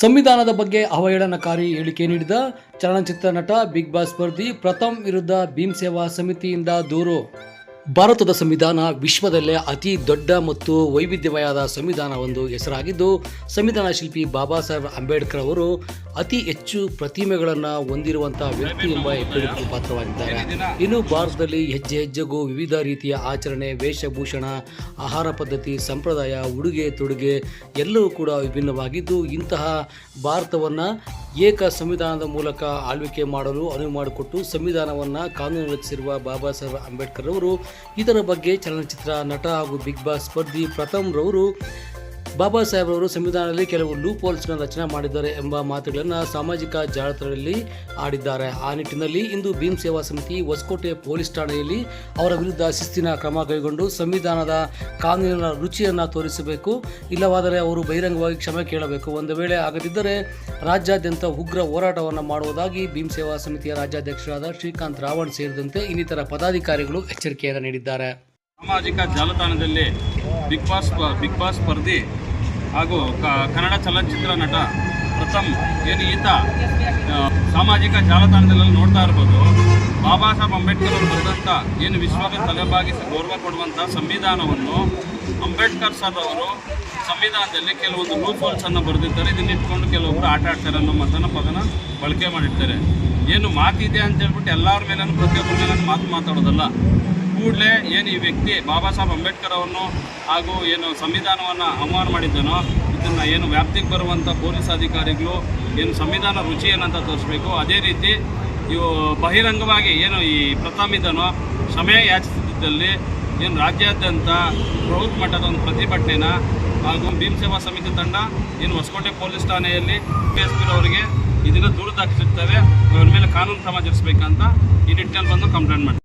ಸಂವಿಧಾನದ ಬಗ್ಗೆ ಅವಹೇಳನಕಾರಿ ಹೇಳಿಕೆ ನೀಡಿದ ಚಲನಚಿತ್ರ ನಟ ಬಿಗ್ ಬಾಸ್ ಸ್ಪರ್ಧಿ ಪ್ರಥಮ್ ವಿರುದ್ಧ ಭೀಮ್ ಸೇವಾ ಸಮಿತಿಯಿಂದ ದೂರು. ಭಾರತದ ಸಂವಿಧಾನ ವಿಶ್ವದಲ್ಲೇ ಅತಿ ದೊಡ್ಡ ಮತ್ತು ವೈವಿಧ್ಯಮಯವಾದ ಸಂವಿಧಾನವೊಂದು ಹೆಸರಾಗಿದ್ದು, ಸಂವಿಧಾನ ಶಿಲ್ಪಿ ಬಾಬಾ ಸಾಹೇಬ್ ಅಂಬೇಡ್ಕರ್ ಅವರು ಅತಿ ಹೆಚ್ಚು ಪ್ರತಿಮೆಗಳನ್ನು ಹೊಂದಿರುವಂಥ ವ್ಯಕ್ತಿ ಎಂಬ ಹೆಗ್ಗಳಿಕೆಗೆ ಪಾತ್ರವಾಗಿದ್ದಾರೆ. ಇನ್ನು ಭಾರತದಲ್ಲಿ ಹೆಜ್ಜೆ ಹೆಜ್ಜೆಗೂ ವಿವಿಧ ರೀತಿಯ ಆಚರಣೆ, ವೇಷಭೂಷಣ, ಆಹಾರ ಪದ್ಧತಿ, ಸಂಪ್ರದಾಯ, ಉಡುಗೆ ತೊಡುಗೆ ಎಲ್ಲವೂ ಕೂಡ ವಿಭಿನ್ನವಾಗಿದ್ದು, ಇಂತಹ ಭಾರತವನ್ನು ಏಕ ಸಂವಿಧಾನದ ಮೂಲಕ ಆಳ್ವಿಕೆ ಮಾಡಲು ಅನುವು ಮಾಡಿಕೊಟ್ಟು ಸಂವಿಧಾನವನ್ನು ಕಾನೂನು ರಚಿಸಿರುವ ಬಾಬಾ ಸಾಹೇಬ್ ಅಂಬೇಡ್ಕರ್ ಅವರು ಇದರ ಬಗ್ಗೆ ಚಲನಚಿತ್ರ, ನಟ ಹಾಗೂ ಬಿಗ್ ಬಾಸ್ ಸ್ಪರ್ಧಿ ಪ್ರಥಮ್ ರವರು ಬಾಬಾ ಸಾಹೇಬ್ರವರು ಸಂವಿಧಾನದಲ್ಲಿ ಕೆಲವು ಲೂಪ್ ಹೋಲ್ಸ್ಗಳನ್ನು ರಚನೆ ಮಾಡಿದ್ದಾರೆ ಎಂಬ ಮಾತುಗಳನ್ನು ಸಾಮಾಜಿಕ ಜಾಲತಾಣದಲ್ಲಿ ಆಡಿದ್ದಾರೆ. ಆ ನಿಟ್ಟಿನಲ್ಲಿ ಇಂದು ಭೀಮ್ ಸೇವಾ ಸಮಿತಿ ಹೊಸಕೋಟೆ ಪೊಲೀಸ್ ಠಾಣೆಯಲ್ಲಿ ಅವರ ವಿರುದ್ಧ ಶಿಸ್ತಿನ ಕ್ರಮ ಕೈಗೊಂಡು ಸಂವಿಧಾನದ ಕಾನೂನಿನ ರುಚಿಯನ್ನು ತೋರಿಸಬೇಕು. ಇಲ್ಲವಾದರೆ ಅವರು ಬಹಿರಂಗವಾಗಿ ಕ್ಷಮೆ ಕೇಳಬೇಕು. ಒಂದು ವೇಳೆ ಆಗದಿದ್ದರೆ ರಾಜ್ಯಾದ್ಯಂತ ಉಗ್ರ ಹೋರಾಟವನ್ನು ಮಾಡುವುದಾಗಿ ಭೀಮ್ ಸೇವಾ ಸಮಿತಿಯ ರಾಜ್ಯಾಧ್ಯಕ್ಷರಾದ ಶ್ರೀಕಾಂತ್ ರಾವಣ್ ಸೇರಿದಂತೆ ಇನ್ನಿತರ ಪದಾಧಿಕಾರಿಗಳು ಎಚ್ಚರಿಕೆಯನ್ನು ನೀಡಿದ್ದಾರೆ. ಸಾಮಾಜಿಕ ಜಾಲತಾಣದಲ್ಲಿ ಬಿಗ್ ಬಾಸ್ ಬಿಗ್ ಬಾಸ್ ಸ್ಪರ್ಧಿ ಹಾಗೂ ಕನ್ನಡ ಚಲನಚಿತ್ರ ನಟ ಪ್ರಥಮ್ ಏನು ಈತ ಸಾಮಾಜಿಕ ಜಾಲತಾಣದಲ್ಲಿ ನೋಡ್ತಾ ಇರ್ಬೋದು. ಬಾಬಾ ಸಾಹೇಬ್ ಅಂಬೇಡ್ಕರ್ ಅವರು ಬರೆದಂಥ ಏನು ವಿಶ್ವಕ್ಕೆ ತಲೆಬಾಗಿಸಿ ಗೌರವ ಕೊಡುವಂಥ ಸಂವಿಧಾನವನ್ನು ಅಂಬೇಡ್ಕರ್ ಸರ್ ಅವರು ಸಂವಿಧಾನದಲ್ಲಿ ಕೆಲವೊಂದು ಲೂಪ್ ಹೋಲ್ಸನ್ನು ಬರೆದಿರ್ತಾರೆ. ಇದನ್ನ ಇಟ್ಕೊಂಡು ಕೆಲವೊಬ್ಬರು ಆಟ ಆಡ್ತಾರೆ ಅನ್ನೋ ಮಾತನ್ನು ಪದನ ಬಳಕೆ ಮಾಡಿರ್ತಾರೆ. ಏನು ಮಾತಿದೆ ಅಂತ ಹೇಳ್ಬಿಟ್ಟು ಎಲ್ಲರ ಮೇಲೂ ಪ್ರತಿಯೊಬ್ಬರ ಮೇಲೂ ಮಾತು ಮಾತಾಡೋದಲ್ಲ. ಕೂಡಲೇ ಏನು ಈ ವ್ಯಕ್ತಿ ಬಾಬಾ ಸಾಹೇಬ್ ಅಂಬೇಡ್ಕರ್ ಅವರನ್ನು ಹಾಗೂ ಏನು ಸಂವಿಧಾನವನ್ನು ಅವಮಾನ ಮಾಡಿದ್ದನೋ, ಇದನ್ನು ಏನು ವ್ಯಾಪ್ತಿಗೆ ಬರುವಂಥ ಪೊಲೀಸ್ ಅಧಿಕಾರಿಗಳು ಏನು ಸಂವಿಧಾನ ರುಚಿ ಏನಂತ ತೋರಿಸ್ಬೇಕು, ಅದೇ ರೀತಿ ಇವು ಬಹಿರಂಗವಾಗಿ ಏನು ಈ ಪ್ರಥಮ ಇದನೋ ಕ್ಷಮೆ ಯಾಚಿಸಿದ್ದಲ್ಲಿ ಏನು ರಾಜ್ಯಾದ್ಯಂತ ಬೃಹತ್ ಮಟ್ಟದ ಒಂದು ಪ್ರತಿಭಟನೆನ ಹಾಗೂ ಭೀಮ್ ಸೇವಾ ಸಮಿತಿ ತಂಡ ಏನು ಹೊಸಕೋಟೆ ಪೊಲೀಸ್ ಠಾಣೆಯಲ್ಲಿ ಎಸ್ ಪಿ ಅವರಿಗೆ ಇದನ್ನು ದೂರು ದಾಖಲಿಸುತ್ತೇವೆ. ಅವ್ರ ಮೇಲೆ ಕಾನೂನು ಕ್ರಮ ಜರುಗಿಸಬೇಕಂತ ಈ ನಿಟ್ಟಿನಲ್ಲಿ ಬಂದು ಕಂಪ್ಲೇಂಟ್ ಮಾಡ್ತೀವಿ.